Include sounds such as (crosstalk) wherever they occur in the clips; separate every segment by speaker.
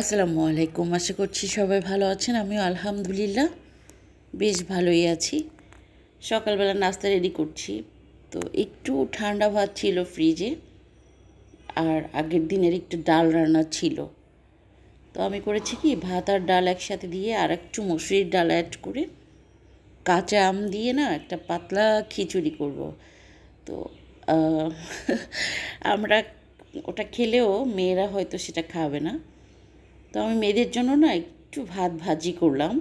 Speaker 1: আসসালামু আলাইকুম। আশা করছি সবাই ভালো আছেন। আমিও আলহামদুলিল্লাহ বেশ ভালোই আছি। সকালবেলা নাস্তা রেডি করছি। তো একটু ঠান্ডা ভাত ছিল ফ্রিজে আর আগের দিনের একটু ডাল রান্না ছিল। তো আমি করেছি কি, ভাত আর ডাল একসাথে দিয়ে আর একটু মসুরির ডাল অ্যাড করে কাঁচা আম দিয়ে না একটা পাতলা খিচুড়ি করব। তো (laughs) আমরা ওটা খেলেও মেয়েরা হয়তো সেটা খাবে না। তো আমি মেয়েদের জন্য না একটু ভাত ভাজি করলাম।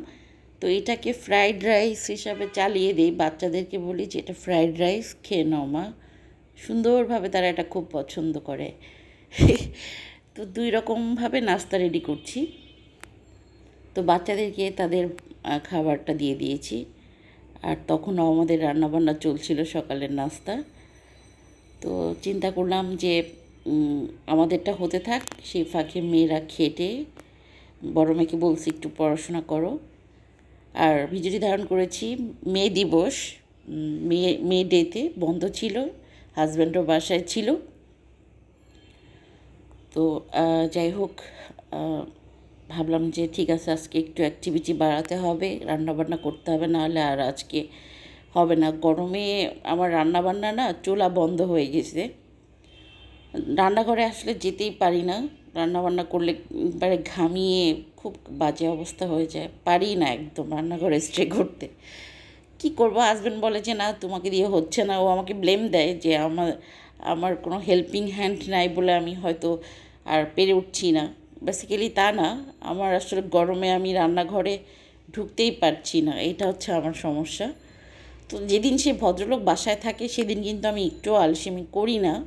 Speaker 1: তো এটাকে ফ্রাইড রাইস হিসাবে চালিয়ে দিই। বাচ্চাদেরকে বলি যে, এটা ফ্রাইড রাইস খেয়ে নাও মা। সুন্দরভাবে তারা এটা খুব পছন্দ করে। (laughs) তো দুই রকমভাবে নাস্তা রেডি করছি। তো বাচ্চাদেরকে তাদের খাবারটা দিয়ে দিয়েছি। আর তখনও আমাদের রান্নাবান্না চলছিল সকালের নাস্তা। তো চিন্তা করলাম যে আমাদেরটা হতে থাক। সেই ফাঁকে মেয়েরা খেটে বড় মেয়েকে বলছি, একটু পড়াশোনা করো। আর ভিডিওটি ধারণ করেছি, মে দিবস মে মে ডেতে বন্ধ ছিল, হাজব্যান্ডও বাসায় ছিল। তো যাই হোক ভাবলাম যে ঠিক আছে, আজকে একটু অ্যাক্টিভিটি বাড়াতে হবে, রান্নাবান্না করতে হবে, নাহলে আর আজকে হবে না। গরমে আমার রান্নাবান্না না চুলা বন্ধ হয়ে গেছে। রান্নাঘরে আসলে যেতেই পারি না। রান্নাবান্না করলে একবারে ঘামিয়ে খুব বাজে অবস্থা হয়ে যায়। পারি না একদম রান্নাঘরে স্ট্রে করতে। কি করব? হাজব্যান্ড বলে যে, না, তোমাকে দিয়ে হচ্ছে না। ও আমাকে ব্লেম দেয় যে, আমার আমার কোনো হেল্পিং হ্যান্ড নাই বলে আমি হয়তো আর পেরে উঠছি না। বেসিক্যালি তা না, আমার আসলে গরমে আমি রান্নাঘরে ঢুকতেই পারছি না। এটা হচ্ছে আমার সমস্যা। তো যেদিন সে ভদ্রলোক বাসায় থাকে, সেদিন কিন্তু আমি একটুও আলসেমি করি না।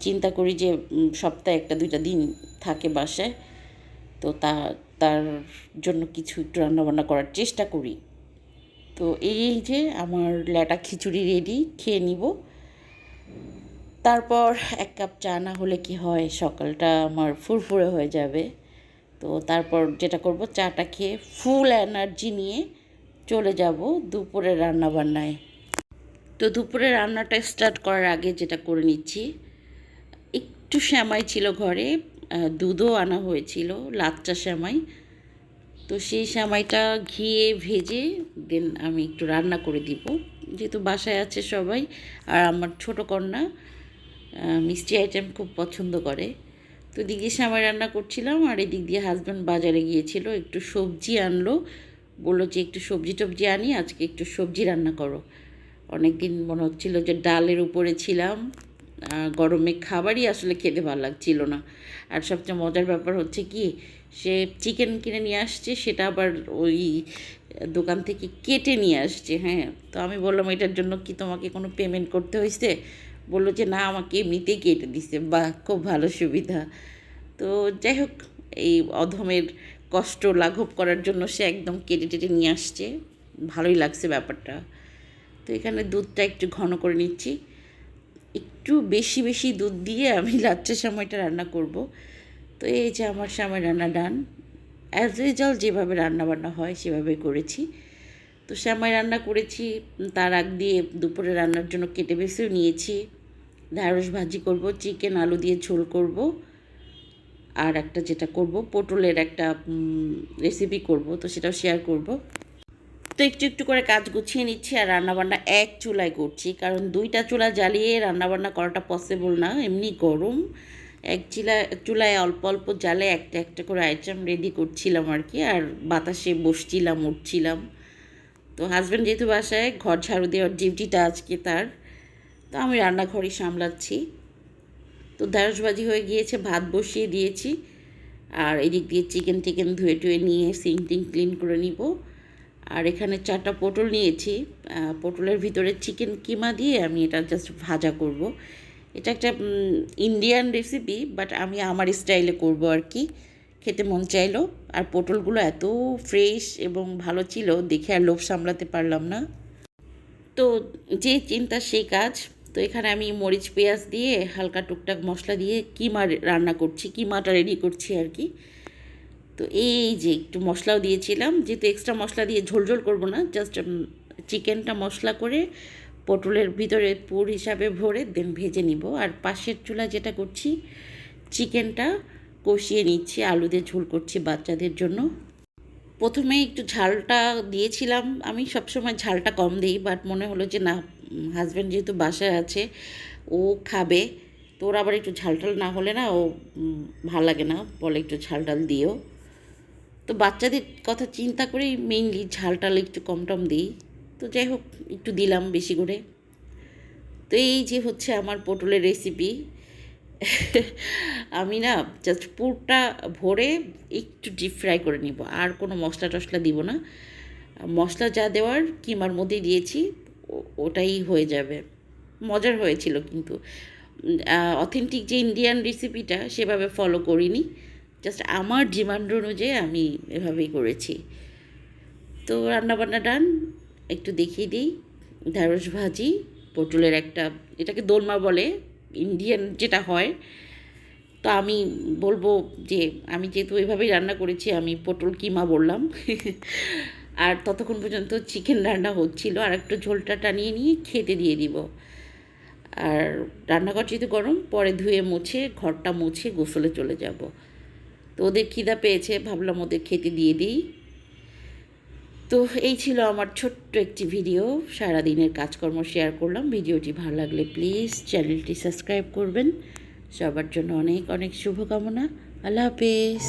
Speaker 1: চিন্তা করি যে সপ্তাহে একটা, দুইটা দিন থাকে বাসায়। তো তা, তার জন্য কিছু একটু রান্নাবান্না করার চেষ্টা করি। তো এই যে, আমার ল্যাটা খিচুড়ি রেডি খেয়ে নিব। তারপর এক কাপ চা না হলে কি হয়, সকালটা আমার ফুরফুরে হয়ে যাবে। তো তারপর যেটা করব, চাটা খেয়ে ফুল এনার্জি নিয়ে চলে যাব দুপুরের রান্নাবান্নায়। তো দুপুরে রান্নাটা স্টার্ট করার আগে যেটা করে নিচ্ছি একটু শ্যামাই ছিল ঘরে দুধও আনা হয়েছিল, লাচ্চা শ্যামাই। তো সেই শ্যামাইটা ঘিয়ে ভেজে দেন আমি একটু রান্না করে দিব। যেহেতু বাসায় আছে সবাই, আর আমার ছোটো কন্যা মিষ্টি আইটেম খুব পছন্দ করে। তো এদিক দিয়ে শ্যামাই রান্না করছিলাম, আর এদিক দিয়ে হাজব্যান্ড বাজারে গিয়েছিল, একটু সবজি আনলো। বলল যে, একটু সবজি টবজি আনি, আজকে একটু সবজি রান্না করো। অনেক দিন মনে হচ্ছিল যে ডালের উপরে ছিলাম। গরমে খাবারই আসলে খেতে ভালো লাগছিল না। আর সবচেয়ে মজার ব্যাপার হচ্ছে কি, সে চিকেন কিনে নিয়ে আসছে, সেটা আবার ওই দোকান থেকে কেটে নিয়ে আসছে হ্যাঁ। তো আমি বললাম, এটার জন্য কি তোমাকে কোনো পেমেন্ট করতে হয়েছে? বলল যে, না, আমাকে এমনিতেই কেটে দিছে। বাহ, খুব ভালো সুবিধা। তো যাই হোক, এই অধমের কষ্ট লাঘব করার জন্য সে একদম কেটে টেটে নিয়ে আসছে। ভালোই লাগছে ব্যাপারটা। তো এখানে দুধটা একটু ঘন করে নিচ্ছি। একটু বেশি বেশি দুধ দিয়ে আমি (laughs) লাচ্চা সময়টা রান্না করব। তো এই যে আমার সময় রান্না ডান। অ্যাজ রেজাল্ট যেভাবে রান্না বান্না হয় সেভাবে করেছি। তো শ্যামাই রান্না করেছি, তার আগ দিয়ে দুপুরে রান্নার জন্য কেটে বেছেও নিয়েছি। ঢ্যাঁড়স ভাজি করব, চিকেন, আলু দিয়ে ঝোল করব। আর একটা যেটা করব, পটলের একটা রেসিপি করব, তো সেটাও শেয়ার করব। তো একটু একটু করে কাজ গুছিয়ে নিচ্ছি আর রান্নাবান্না এক চুলায় করছি। কারণ দুইটা চুলা জ্বালিয়ে রান্নাবান্না করাটা পসিবল না। এমনি গরম। এক চিলা চুলায় অল্প অল্প জ্বালে একটা একটা করে আইটেম রেডি করছিলাম আর কি। আর বাতাসে বসছিলাম, উঠছিলাম। তো হাজব্যান্ড যেহেতু বাসায়, ঘর ঝাড়ু দেওয়ার ডিউটিটা আজকে তার। তো আমি রান্নাঘরই সামলাচ্ছি। তো ঢ্যাঁড়সবাজি হয়ে গিয়েছে, ভাত বসিয়ে দিয়েছি। আর এদিক দিয়ে চিকেন টিকেন ধুয়ে টুয়ে নিয়ে সিং টিং ক্লিন করে নিব। আর এখানে চারটা পটল নিয়েছি। পটলের ভিতরে চিকেন কিমা দিয়ে আমি এটা জাস্ট ভাজা করব। এটা একটা ইন্ডিয়ান রেসিপি বাট আমি আমার স্টাইলে করব আর কি। খেতে মন চাইলো। আর পটলগুলো এত ফ্রেশ এবং ভালো ছিল, দেখে আর লোভ সামলাতে পারলাম না। তো যে চিন্তা সেই কাজ। তো এখানে আমি মরিচ, পেঁয়াজ দিয়ে হালকা টুকটাক মশলা দিয়ে কিমা রান্না করছি, কিমাটা রেডি করছি আর কি। তো এই যে একটু মশলাও দিয়েছিলাম, যেহেতু এক্সট্রা মশলা দিয়ে ঝোল ঝোল করব না জাস্ট চিকেনটা মশলা করে পটলের ভিতরে পুর হিসাবে ভরে দেন ভেজে নিব। আর পাশের চুলা যেটা করছি চিকেনটা কষিয়ে নিচ্ছি, আলু দিয়ে ঝোল করছি বাচ্চাদের জন্য। প্রথমে একটু ঝালটা দিয়েছিলাম, আমি সবসময় ঝালটা কম দিই বাট মনে হলো যে না হাজব্যান্ড যেহেতু বাসায় আছে, ও খাবে, তো ওর আবার একটু ঝাল ঝালটাল না হলে না ও ভালো লাগে না, বলে একটু ঝাল ঝালটাল দিও তো বাচ্চাদের কথা চিন্তা করেই মেইনলি ঝালটাল একটু কম টম দিই। তো যাই হোক একটু দিলাম বেশি করে। তো এই যে হচ্ছে আমার পটলের রেসিপি আমি না জাস্ট পুরটা ভরে একটু ডিপ ফ্রাই করে নিব, আর কোনো মশলা টশলা দিব না। মশলা যা দেওয়ার কিমার মধ্যেই দিয়েছি ওটাই হয়ে যাবে। মজার হয়েছিল কিন্তু। অথেন্টিক যে ইন্ডিয়ান রেসিপিটা সেভাবে ফলো করিনি। জাস্ট আমার ডিমান্ড অনুযায়ী আমি এভাবেই করেছি। তো রান্নাবান্না ডান একটু দেখিয়ে দিই। ঢ্যাঁড়স ভাজি, পটলের একটা, এটাকে দোলমা বলে ইন্ডিয়ান যেটা হয়। তো আমি বলব যে, আমি যেহেতু এভাবেই রান্না করেছি, আমি পটল কিমা বললাম। (laughs) আর ততক্ষণ পর্যন্ত চিকেন রান্না হচ্ছিল। আর একটু ঝোলটা টানিয়ে নিয়ে খেতে দিয়ে দিব। আর রান্নাঘর যেহেতু গরম, পরে ধুয়ে মুছে, ঘরটা মুছে গোসলে চলে যাব। তো ওদের খিদা পেয়েছে, ভাবলাম ওদের খেতে দিয়ে দিই। তো এই ছিল আমার ছোট্ট একটি ভিডিও। সারাদিনের কাজকর্ম শেয়ার করলাম। ভিডিওটি ভালো লাগলে প্লিজ চ্যানেলটি সাবস্ক্রাইব করবেন। সবার জন্য অনেক অনেক শুভকামনা। আল্লাহ হাফেজ।